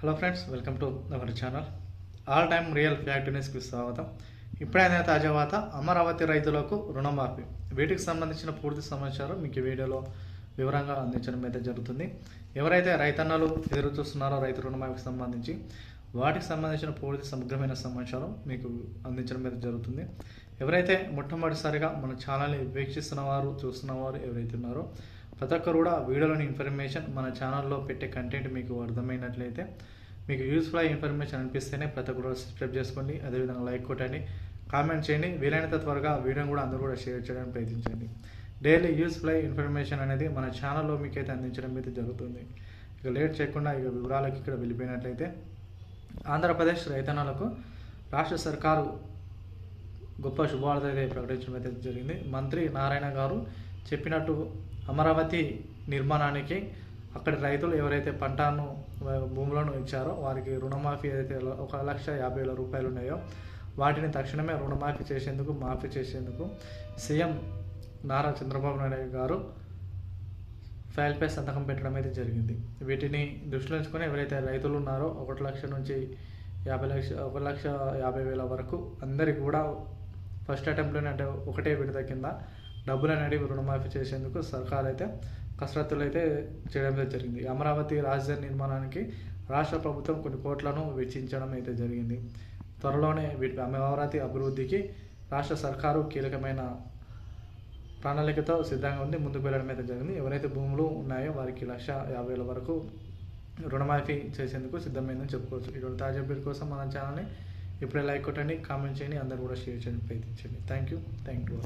Hello friends welcome to our channel. All time real fact న్యూస్కి స్వాగతం. ఇప్పుడైనా తాజా వార్త అమరావతి రైతులకు రుణమాఫీ. వీటికి సంబంధించిన పూర్తి సమాచారం మీకు వీడియోలో వివరంగా అందించడం అయితే జరుగుతుంది. ఎవరైతే రైతన్నలు ఎదురు చూస్తున్నారో రైతు రుణమాఫీకి సంబంధించి వాటికి సంబంధించిన పూర్తి సమగ్రమైన సమాచారం మీకు అందించడం అయితే జరుగుతుంది. ఎవరైతే మొట్టమొదటిసారిగా మన ఛానల్ని వీక్షిస్తున్న వారు చూస్తున్న వారు ఎవరైతే ఉన్నారో ప్రతి ఒక్కరు కూడా వీడియోలోని ఇన్ఫర్మేషన్ మన ఛానల్లో పెట్టే కంటెంట్ మీకు అర్థమైనట్లయితే మీకు యూస్ఫుల్ అయ్యే ఇన్ఫర్మేషన్ అనిపిస్తేనే ప్రతి ఒక్కరు సబ్స్క్రైబ్ చేసుకోండి. అదేవిధంగా లైక్ కొట్టండి. కామెంట్ చేయండి. వీలైనంత త్వరగా వీడియోని కూడా అందరూ కూడా షేర్ చేయడానికి ప్రయత్నించండి. డైలీ యూస్ఫుల్ అయ్యే ఇన్ఫర్మేషన్ అనేది మన ఛానల్లో మీకైతే అందించడం అయితే జరుగుతుంది. ఇక లేట్ చేయకుండా ఇక వివరాలకు ఇక్కడ వెళ్ళిపోయినట్లయితే ఆంధ్రప్రదేశ్ రైతన్నలకు రాష్ట్ర సర్కారు గొప్ప శుభవార్త అయితే ప్రకటించడం అయితే జరిగింది. మంత్రి నారాయణ గారు చెప్పినట్టు అమరావతి నిర్మాణానికి అక్కడి రైతులు ఎవరైతే పంటను భూములను ఇచ్చారో వారికి రుణమాఫీ అయితే ఒక లక్ష యాభై వేల రూపాయలు ఉన్నాయో వాటిని తక్షణమే రుణమాఫీ చేసేందుకు మాఫీ చేసేందుకు సీఎం నారా చంద్రబాబు నాయుడు గారు ఫైల్పై సంతకం పెట్టడం అయితే జరిగింది. వీటిని దృష్టిలో ఉంచుకొని ఎవరైతే రైతులు ఉన్నారో ఒకటి లక్ష నుంచి యాభై లక్ష ఒక లక్ష యాభై వేల వరకు అందరికి కూడా ఫస్ట్ అటెంప్ట్లోనే అంటే ఒకటే విడత కింద డబ్బులు అనేవి రుణమాఫీ చేసేందుకు సర్కార్ అయితే కసరత్తులు అయితే చేయడం అయితే జరిగింది. అమరావతి రాజధాని నిర్మాణానికి రాష్ట్ర ప్రభుత్వం కొన్ని కోట్లను వెచ్చించడం అయితే జరిగింది. త్వరలోనే వీటి అమరావతి అభివృద్ధికి రాష్ట్ర సర్కారు కీలకమైన ప్రణాళికతో సిద్ధంగా ఉంది. ముందుకు వెళ్ళడం అయితే జరిగింది. ఎవరైతే భూములు ఉన్నాయో వారికి లక్ష యాభై వేల వరకు రుణమాఫీ చేసేందుకు సిద్ధమైందని చెప్పుకోవచ్చు. ఇటువంటి తాజా బిల్ కోసం మన ఛానల్ని ఇప్పుడే లైక్ కొట్టండి కామెంట్ చేయండి అందరు కూడా షేర్ చేయండి ప్రయత్నించండి. Thank you. Thank you